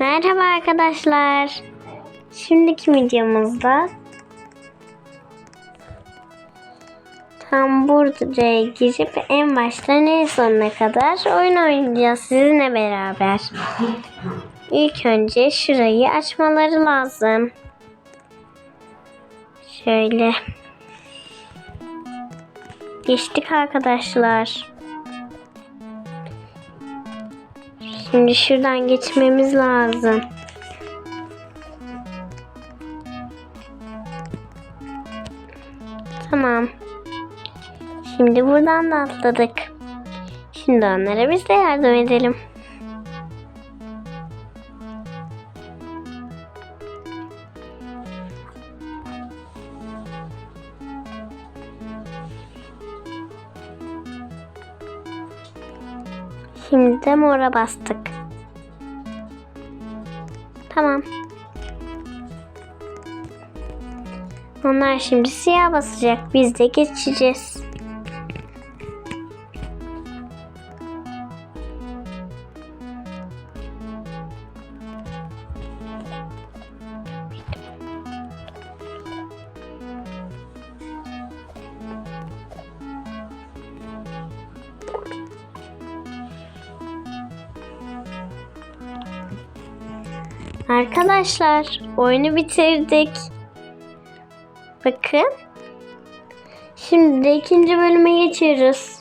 Merhaba arkadaşlar. Şimdiki videomuzda tam buraya girip en baştan en sonuna kadar oyun oynayacağız sizinle beraber. İlk önce şurayı açmaları lazım. Şöyle. Geçtik arkadaşlar. Şimdi şuradan geçmemiz lazım. Tamam. Şimdi buradan da atladık. Şimdi onlara biz de yardım edelim. Şimdi de mora bastık. Tamam. Onlar şimdi siyah basacak. Biz de geçeceğiz. Arkadaşlar oyunu bitirdik. Bakın. Şimdi de ikinci bölüme geçiyoruz.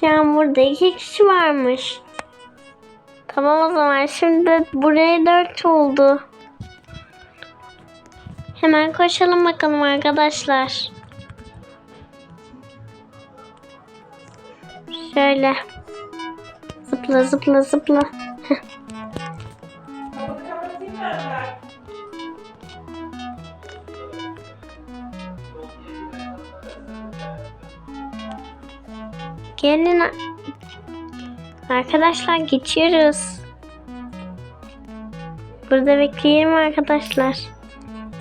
Şu an burada iki kişi varmış. Tamam o zaman şimdi buraya dört oldu. Hemen koşalım bakalım arkadaşlar. Şöyle. Zıpla zıpla zıpla. Gelin. Arkadaşlar geçiyoruz. Burada bekleyelim arkadaşlar.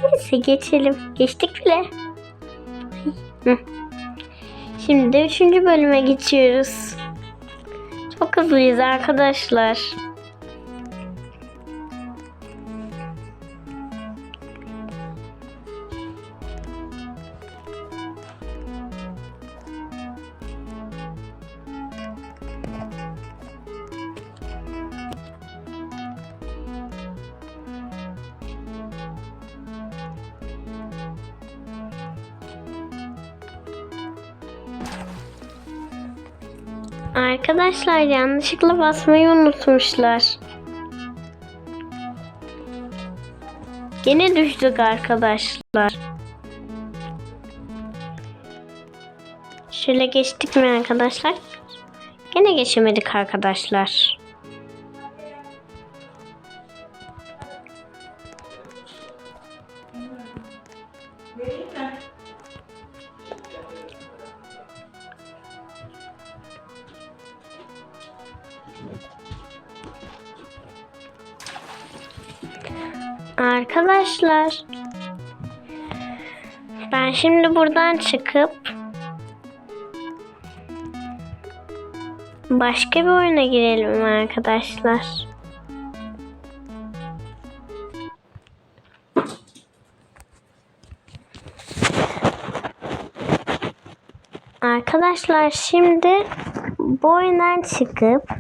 Neyse geçelim. Geçtik bile. Şimdi de üçüncü bölüme geçiyoruz. Çok hızlıyız arkadaşlar. Arkadaşlar yanlışlıkla basmayı unutmuşlar. Gene düştük arkadaşlar. Şöyle geçtik mi arkadaşlar? Gene geçemedik arkadaşlar. Arkadaşlar. Ben şimdi buradan çıkıp başka bir oyuna girelim arkadaşlar. Arkadaşlar şimdi bu oyundan çıkıp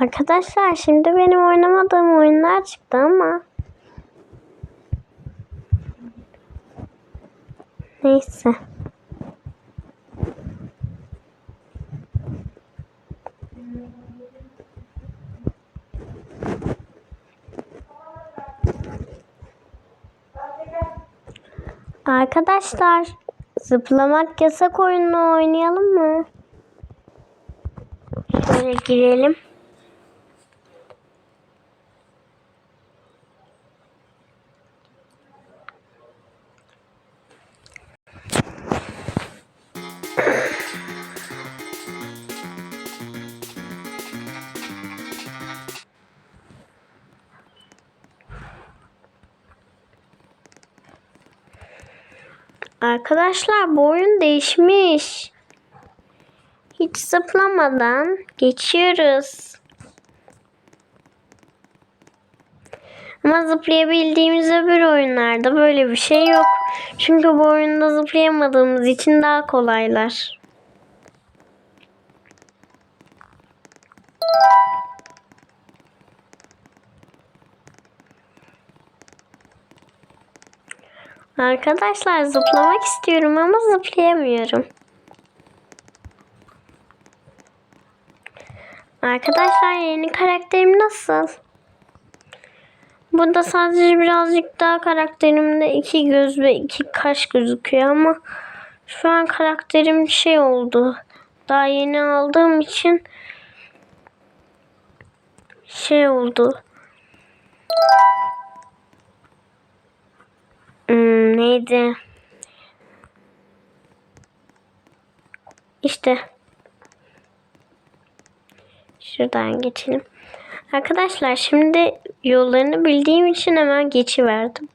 Arkadaşlar şimdi benim oynamadığım oyunlar çıktı ama Neyse. Arkadaşlar zıplamak yasak oyununu oynayalım mı? Şöyle girelim. Arkadaşlar bu oyun değişmiş. Hiç zıplamadan geçiyoruz. Ama zıplayabildiğimiz öbür oyunlarda böyle bir şey yok. Çünkü bu oyunda zıplayamadığımız için daha kolaylar. Arkadaşlar zıplamak istiyorum ama zıplayamıyorum. Arkadaşlar yeni karakterim nasıl? Burada sadece birazcık daha karakterimde iki göz ve iki kaş gözüküyor ama şu an karakterim şey oldu. Daha yeni aldığım için şey oldu. Hmm, neydi? İşte. Şuradan geçelim. Arkadaşlar şimdi yollarını bildiğim için hemen geçiverdim.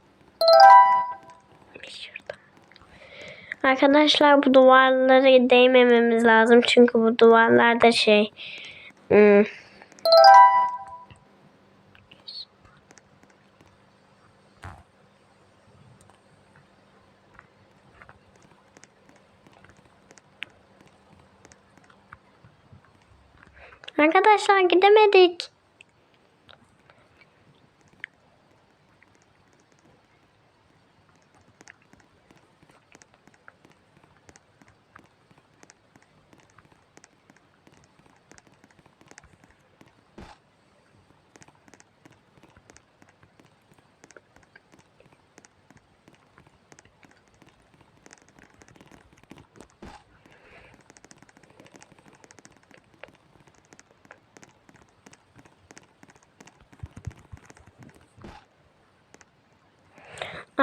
Şuradan. Arkadaşlar bu duvarlara değmememiz lazım. Çünkü bu duvarlarda şey... Hmm, Arkadaşlar gidemedik.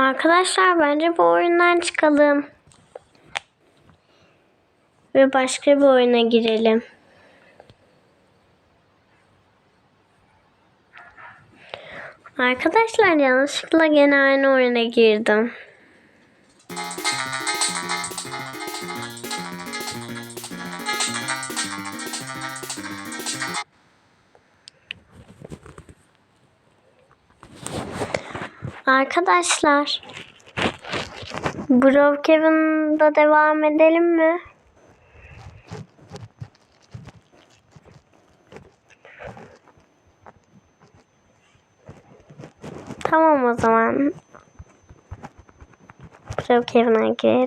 Arkadaşlar bence bu oyundan çıkalım. Ve başka bir oyuna girelim. Arkadaşlar yanlışlıkla gene aynı oyuna girdim. Arkadaşlar Brookhaven'da devam edelim mi? Tamam o zaman. Brookhaven'a girelim.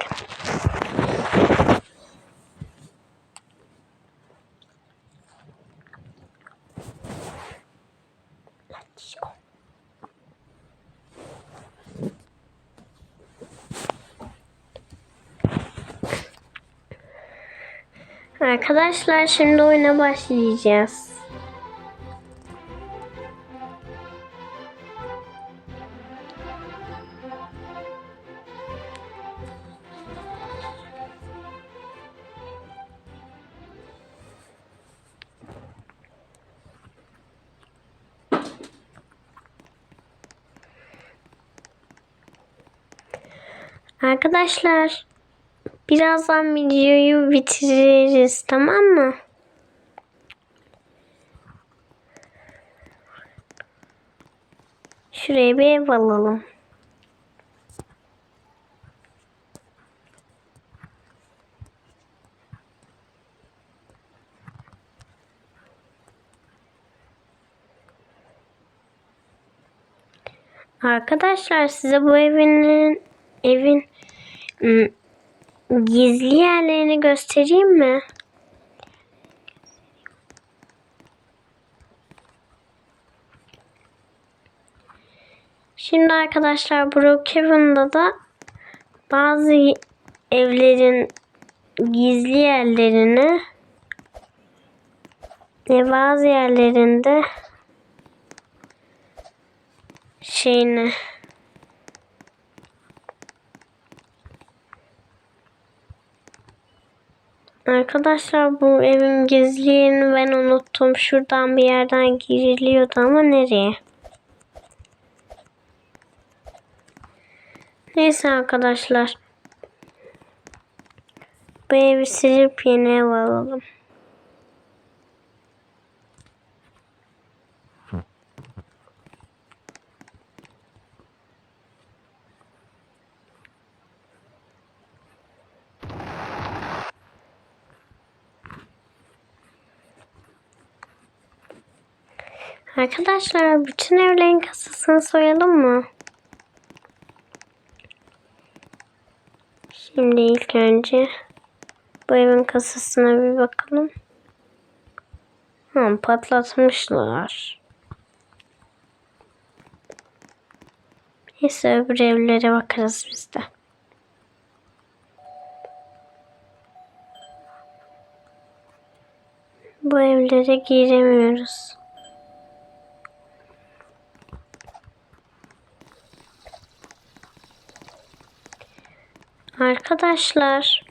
Arkadaşlar şimdi oyuna başlayacağız. Arkadaşlar birazdan videoyu bitiririz tamam mı? Şuraya bir ev alalım. Arkadaşlar size bu evin ım, gizli yerlerini göstereyim mi? Şimdi arkadaşlar Brookhaven'da da bazı evlerin gizli yerlerini ve bazı yerlerinde şeyini Arkadaşlar bu evim gizliyini ben unuttum. Şuradan bir yerden giriliyordu ama nereye? Neyse arkadaşlar. Bu evi silip yeni ev alalım. Arkadaşlar bütün evlerin kasasını soyalım mı? Şimdi ilk önce bu evin kasasına bir bakalım. Ha, patlatmışlar. Neyse öbür evlere bakarız biz de. Bu evlere giremiyoruz. Arkadaşlar.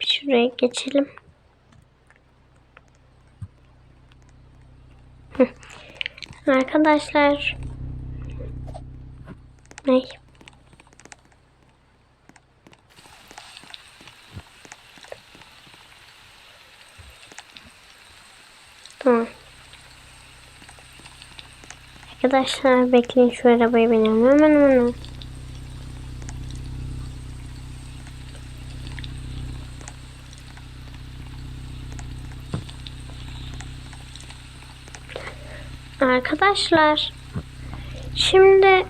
Şuraya geçelim. Arkadaşlar. Ne? Tamam. Arkadaşlar bekleyin şu arabaya binelim. Hemen hemen. Arkadaşlar şimdi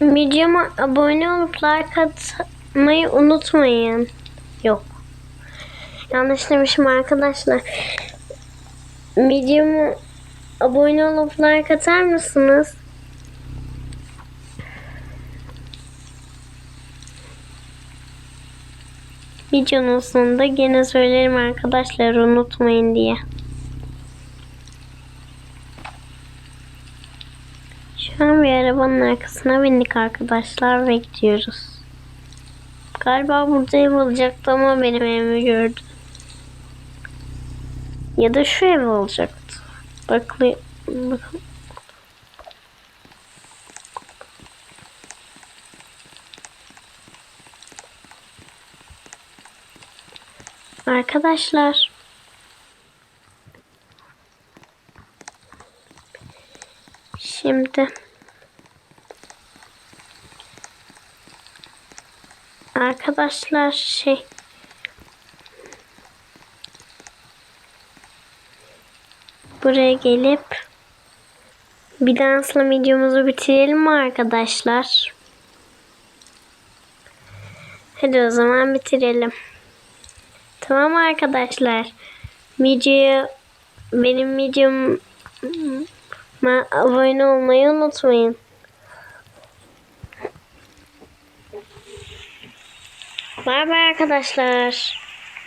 videoma abone olup like atmayı unutmayın. Yok. Yanlış demişim arkadaşlar. Videomu abone olup like atar mısınız? Videonun sonunda gene söylerim arkadaşlar unutmayın diye. An bir arabanın arkasına bindik arkadaşlar ve gidiyoruz. Galiba burada ev olacaktı ama benim evimi gördü. Ya da şu ev olacaktı. Bakın. Arkadaşlar Şimdi Arkadaşlar şey Buraya gelip bir dansla videomuzu bitirelim mi arkadaşlar? Hadi o zaman bitirelim. Tamam arkadaşlar. Videoyu benim videom abone olmayı unutmayın. Bay arkadaşlar.